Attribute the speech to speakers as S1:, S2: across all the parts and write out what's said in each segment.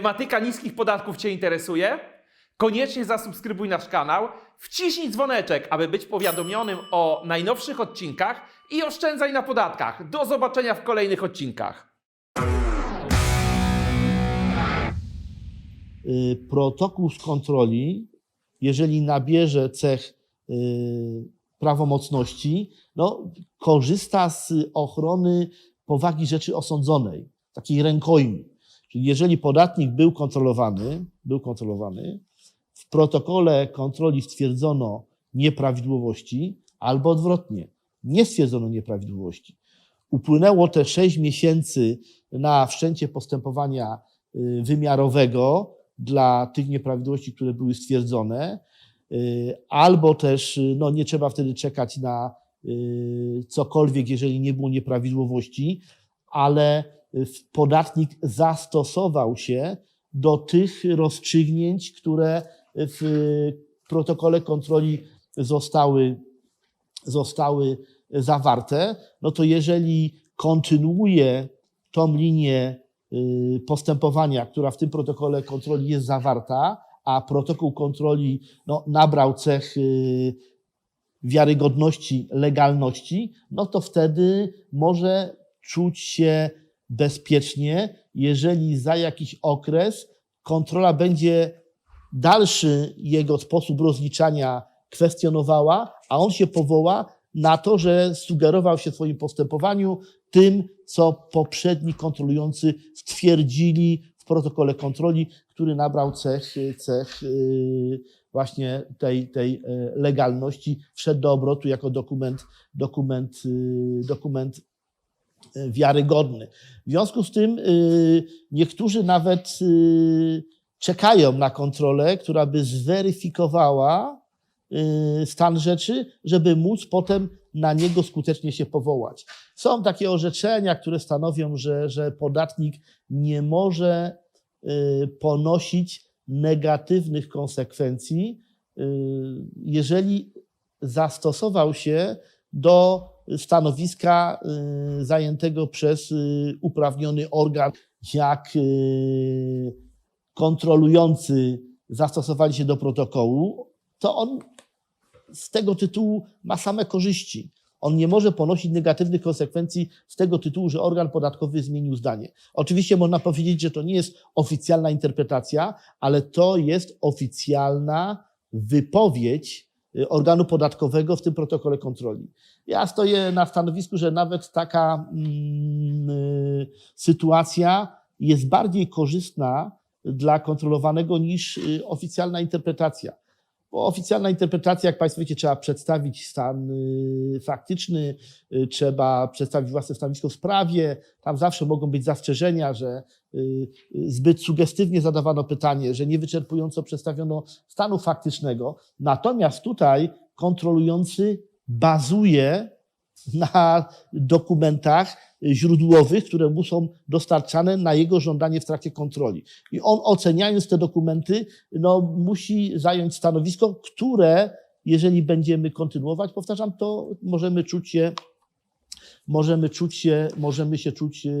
S1: Tematyka niskich podatków Cię interesuje? Koniecznie zasubskrybuj nasz kanał, wciśnij dzwoneczek, aby być powiadomionym o najnowszych odcinkach i oszczędzaj na podatkach. Do zobaczenia w kolejnych odcinkach.
S2: y, protokół z kontroli, jeżeli nabierze cech y, prawomocności, no, korzysta z ochrony powagi rzeczy osądzonej, takiej rękojmi. Czyli jeżeli podatnik był kontrolowany, był kontrolowany, w protokole kontroli stwierdzono nieprawidłowości, albo odwrotnie, nie stwierdzono nieprawidłowości. Upłynęło te 6 miesięcy na wszczęcie postępowania y, wymiarowego dla tych nieprawidłowości, które były stwierdzone, y, albo też y, no, nie trzeba wtedy czekać na cokolwiek, jeżeli nie było nieprawidłowości, ale podatnik zastosował się do tych rozstrzygnięć, które w protokole kontroli zostały, zostały zawarte, no to jeżeli kontynuuje tą linię y, postępowania, która w tym protokole kontroli jest zawarta, a protokół kontroli no, nabrał cech y, wiarygodności, legalności, no to wtedy może czuć się bezpiecznie, jeżeli za jakiś okres kontrola będzie dalszy jego sposób rozliczania kwestionowała, a on się powoła na to, że sugerował się w swoim postępowaniu tym, co poprzedni kontrolujący stwierdzili w protokole kontroli, który nabrał cech, cech yy, właśnie tej, tej yy, legalności, wszedł do obrotu jako dokument, dokument, yy, dokument wiarygodny. W związku z tym yy, niektórzy nawet yy, czekają na kontrolę, która by zweryfikowała y, stan rzeczy, żeby móc potem na niego skutecznie się powołać. Są takie orzeczenia, które stanowią, że, że podatnik nie może y, ponosić negatywnych konsekwencji, y, jeżeli zastosował się do stanowiska y, zajętego przez y, uprawniony organ, jak y, kontrolujący zastosowali się do protokołu, to on z tego tytułu ma same korzyści. On nie może ponosić negatywnych konsekwencji z tego tytułu, że organ podatkowy zmienił zdanie. Oczywiście można powiedzieć, że to nie jest oficjalna interpretacja, ale to jest oficjalna wypowiedź organu podatkowego w tym protokole kontroli. Ja stoję na stanowisku, że nawet taka mm, y, sytuacja jest bardziej korzystna dla kontrolowanego niż y, oficjalna interpretacja. Bo oficjalna interpretacja, jak Państwo wiecie, trzeba przedstawić stan y, faktyczny, y, trzeba przedstawić własne stanowisko w sprawie. Tam zawsze mogą być zastrzeżenia, że y, zbyt sugestywnie zadawano pytanie, że niewyczerpująco przedstawiono stanu faktycznego. Natomiast tutaj kontrolujący bazuje na dokumentach źródłowych, które mu są dostarczane na jego żądanie w trakcie kontroli. I on oceniając te dokumenty, no, musi zająć stanowisko, które, jeżeli będziemy kontynuować, powtarzam, to możemy czuć się, możemy czuć się, możemy się czuć yy,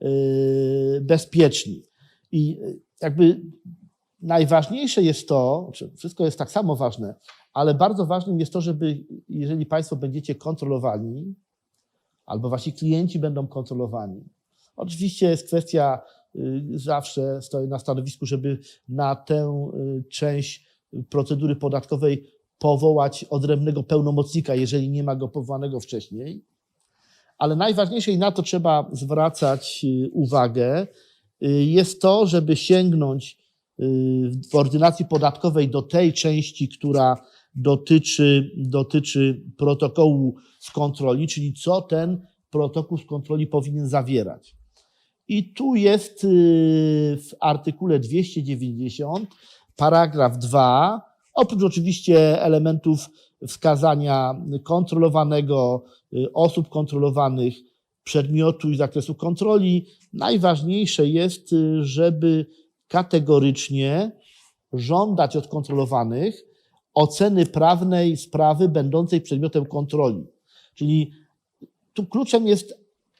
S2: yy, bezpieczni. I jakby najważniejsze jest to, czy wszystko jest tak samo ważne, ale bardzo ważnym jest to, żeby jeżeli Państwo będziecie kontrolowani, albo Wasi klienci będą kontrolowani. Oczywiście jest kwestia, y, zawsze stoję na stanowisku, żeby na tę y, część procedury podatkowej powołać odrębnego pełnomocnika, jeżeli nie ma go powołanego wcześniej. Ale najważniejsze i na to trzeba zwracać y, uwagę, jest to, żeby sięgnąć w ordynacji podatkowej do tej części, która dotyczy, dotyczy protokołu z kontroli, czyli co ten protokół z kontroli powinien zawierać. I tu jest y, w artykule 290, paragraf 2, oprócz oczywiście elementów wskazania kontrolowanego, y, osób kontrolowanych, przedmiotu i zakresu kontroli, najważniejsze jest, y, żeby kategorycznie żądać od kontrolowanych oceny prawnej sprawy będącej przedmiotem kontroli. Czyli tu kluczem jest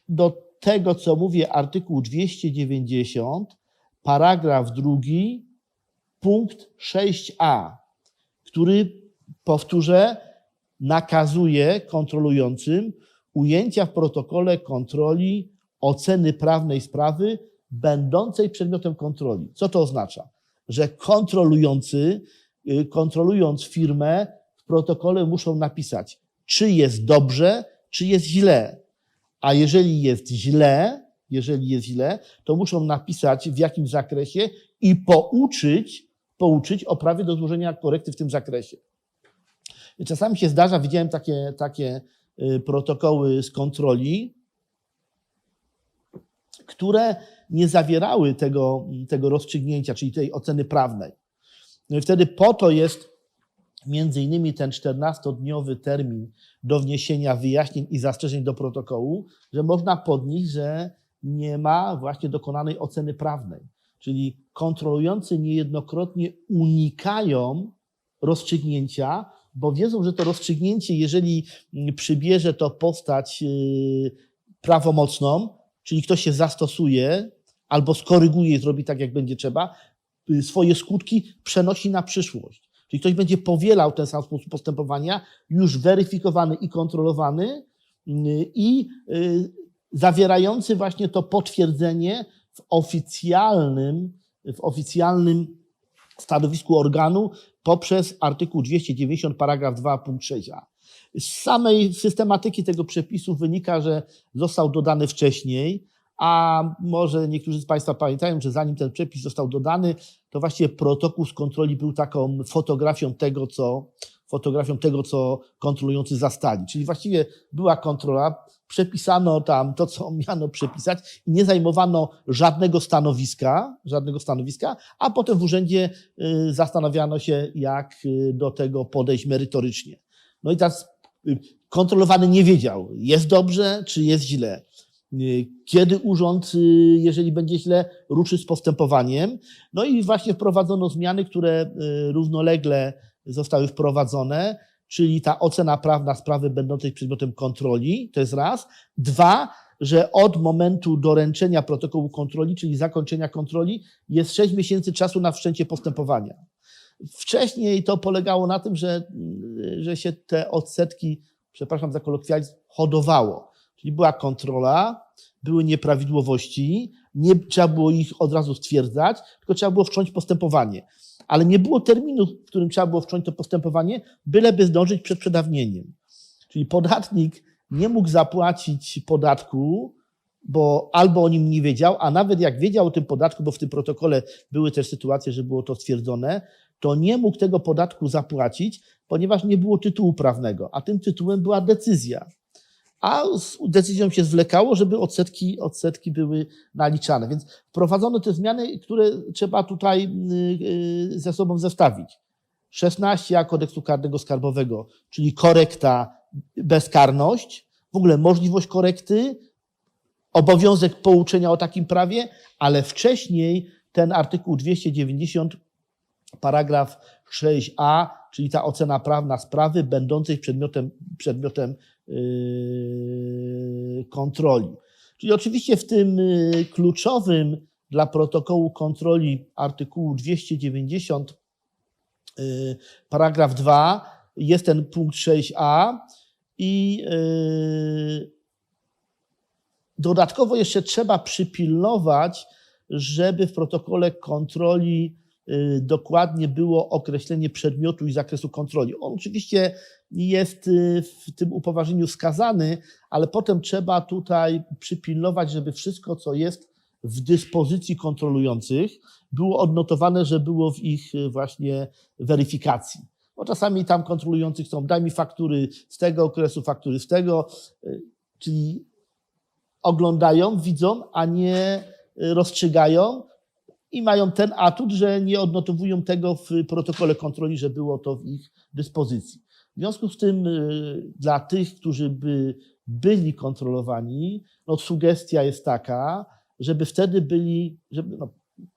S2: do tego, co mówię, artykuł 290, paragraf drugi, punkt 6a, który, powtórzę, nakazuje kontrolującym ujęcia w protokole kontroli oceny prawnej sprawy będącej przedmiotem kontroli. Co to oznacza? Że kontrolujący, y, kontrolując firmę, w protokole muszą napisać, czy jest dobrze, czy jest źle. A jeżeli jest źle, jeżeli jest źle, to muszą napisać w jakim zakresie i pouczyć, pouczyć o prawie do złożenia korekty w tym zakresie. Czasami się zdarza, widziałem takie, takie y, protokoły z kontroli, które nie zawierały tego, tego rozstrzygnięcia, czyli tej oceny prawnej. No i wtedy po to jest między innymi ten 14-dniowy termin do wniesienia wyjaśnień i zastrzeżeń do protokołu, że można podnieść, że nie ma właśnie dokonanej oceny prawnej. Czyli kontrolujący niejednokrotnie unikają rozstrzygnięcia, bo wiedzą, że to rozstrzygnięcie, jeżeli przybierze to postać yy, prawomocną, czyli ktoś się zastosuje albo skoryguje i zrobi tak, jak będzie trzeba, yy, swoje skutki przenosi na przyszłość. Czyli ktoś będzie powielał ten sam sposób postępowania, już weryfikowany i kontrolowany yy, i yy, zawierający właśnie to potwierdzenie w oficjalnym, w oficjalnym stanowisku organu poprzez artykuł 290 paragraf 2 punkt 6a. Z samej systematyki tego przepisu wynika, że został dodany wcześniej, a może niektórzy z Państwa pamiętają, że zanim ten przepis został dodany, to właściwie protokół z kontroli był taką fotografią tego, co, fotografią tego, co kontrolujący zastali. Czyli właściwie była kontrola, przepisano tam to, co miano przepisać i nie zajmowano żadnego stanowiska, żadnego stanowiska, a potem w urzędzie y, zastanawiano się, jak y, do tego podejść merytorycznie. No i teraz y, kontrolowany nie wiedział, jest dobrze, czy jest źle. Kiedy urząd, jeżeli będzie źle, ruszy z postępowaniem. No i właśnie wprowadzono zmiany, które równolegle zostały wprowadzone, czyli ta ocena prawna sprawy będącej przedmiotem kontroli, to jest raz. Dwa, że od momentu doręczenia protokołu kontroli, czyli zakończenia kontroli, jest sześć miesięcy czasu na wszczęcie postępowania. Wcześniej to polegało na tym, że, że się te odsetki, przepraszam za kolokwializm, hodowało. Czyli była kontrola, były nieprawidłowości, nie trzeba było ich od razu stwierdzać, tylko trzeba było wszcząć postępowanie. Ale nie było terminu, w którym trzeba było wszcząć to postępowanie, byleby zdążyć przed przedawnieniem. Czyli podatnik nie mógł zapłacić podatku, bo albo o nim nie wiedział, a nawet jak wiedział o tym podatku, bo w tym protokole były też sytuacje, że było to stwierdzone, to nie mógł tego podatku zapłacić, ponieważ nie było tytułu prawnego, a tym tytułem była decyzja a z decyzją się zwlekało, żeby odsetki, odsetki były naliczane. Więc wprowadzono te zmiany, które trzeba tutaj y, y, ze sobą zestawić. 16 kodeksu karnego skarbowego, czyli korekta, bezkarność, w ogóle możliwość korekty, obowiązek pouczenia o takim prawie, ale wcześniej ten artykuł 290, paragraf 6a, czyli ta ocena prawna sprawy będącej przedmiotem, przedmiotem kontroli. Czyli oczywiście w tym yy, kluczowym dla protokołu kontroli artykułu 290 yy, paragraf 2 jest ten punkt 6a i dodatkowo jeszcze trzeba przypilnować, żeby w protokole kontroli dokładnie było określenie przedmiotu i zakresu kontroli. On oczywiście jest y, w tym upoważnieniu wskazany, ale potem trzeba tutaj przypilnować, żeby wszystko, co jest w dyspozycji kontrolujących, było odnotowane, że było w ich y, właśnie weryfikacji. Bo czasami tam kontrolujących są, daj mi faktury z tego okresu, faktury z tego, czyli oglądają, widzą, a nie rozstrzygają, i mają ten atut, że nie odnotowują tego w protokole kontroli, że było to w ich dyspozycji. W związku z tym y, dla tych, którzy by byli kontrolowani, no sugestia jest taka, żeby wtedy byli żeby, no,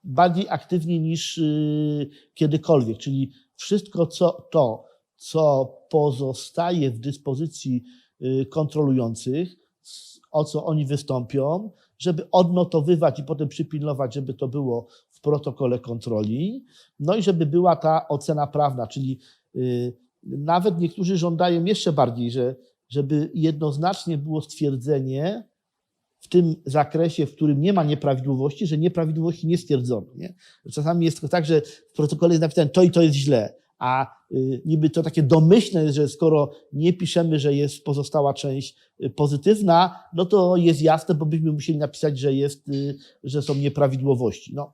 S2: bardziej aktywni niż y, kiedykolwiek, czyli wszystko co, to, co pozostaje w dyspozycji y, kontrolujących, o co oni wystąpią, żeby odnotowywać i potem przypilnować, żeby to było w protokole kontroli, no i żeby była ta ocena prawna, czyli nawet niektórzy żądają jeszcze bardziej, że, żeby jednoznacznie było stwierdzenie w tym zakresie, w którym nie ma nieprawidłowości, że nieprawidłowości nie stwierdzono. Nie? Czasami jest tak, że w protokole jest napisane to i to jest źle, a y, niby to takie domyślne że skoro nie piszemy, że jest pozostała część y, pozytywna, no to jest jasne, bo byśmy musieli napisać, że, jest, y, że są nieprawidłowości. No.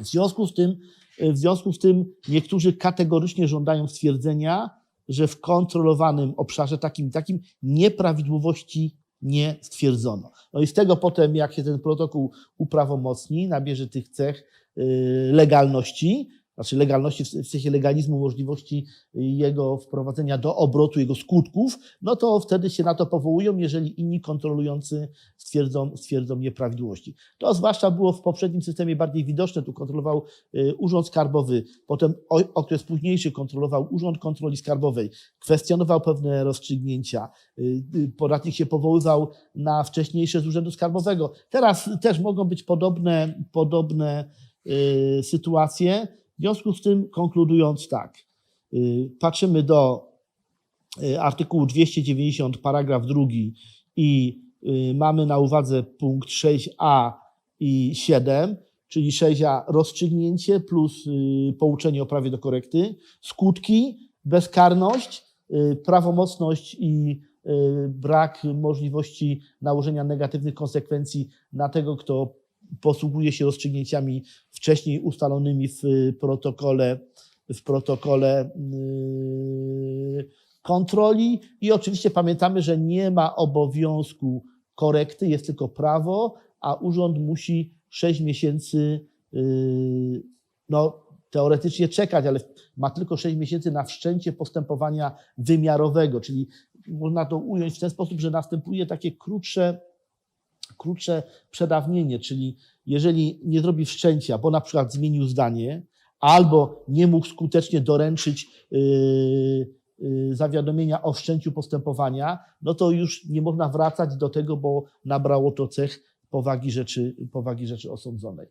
S2: W związku z tym, w związku z tym niektórzy kategorycznie żądają stwierdzenia, że w kontrolowanym obszarze takim i takim nieprawidłowości nie stwierdzono. No i z tego potem, jak się ten protokół uprawomocni, nabierze tych cech y, legalności, znaczy legalności w sensie legalizmu, możliwości jego wprowadzenia do obrotu, jego skutków, no to wtedy się na to powołują, jeżeli inni kontrolujący stwierdzą, stwierdzą nieprawidłowości. To zwłaszcza było w poprzednim systemie bardziej widoczne. Tu kontrolował y, Urząd Skarbowy, potem okres późniejszy kontrolował Urząd Kontroli Skarbowej, kwestionował pewne rozstrzygnięcia. Y, y, Podatnik się powoływał na wcześniejsze z Urzędu Skarbowego. Teraz też mogą być podobne, podobne sytuacje. W związku z tym, konkludując tak, y, patrzymy do y, artykułu 290, paragraf drugi i y, mamy na uwadze punkt 6a i 7, czyli 6a rozstrzygnięcie plus pouczenie o prawie do korekty, skutki, bezkarność, prawomocność i brak możliwości nałożenia negatywnych konsekwencji na tego, kto posługuje się rozstrzygnięciami wcześniej ustalonymi w protokole, w protokole yy, kontroli. I oczywiście pamiętamy, że nie ma obowiązku korekty, jest tylko prawo, a urząd musi 6 miesięcy, yy, no teoretycznie czekać, ale ma tylko 6 miesięcy na wszczęcie postępowania wymiarowego, czyli można to ująć w ten sposób, że następuje takie krótsze, krótsze przedawnienie, czyli jeżeli nie zrobi wszczęcia, bo na przykład zmienił zdanie, albo nie mógł skutecznie doręczyć yy, yy, zawiadomienia o wszczęciu postępowania, no to już nie można wracać do tego, bo nabrało to cech powagi rzeczy, powagi rzeczy osądzonej.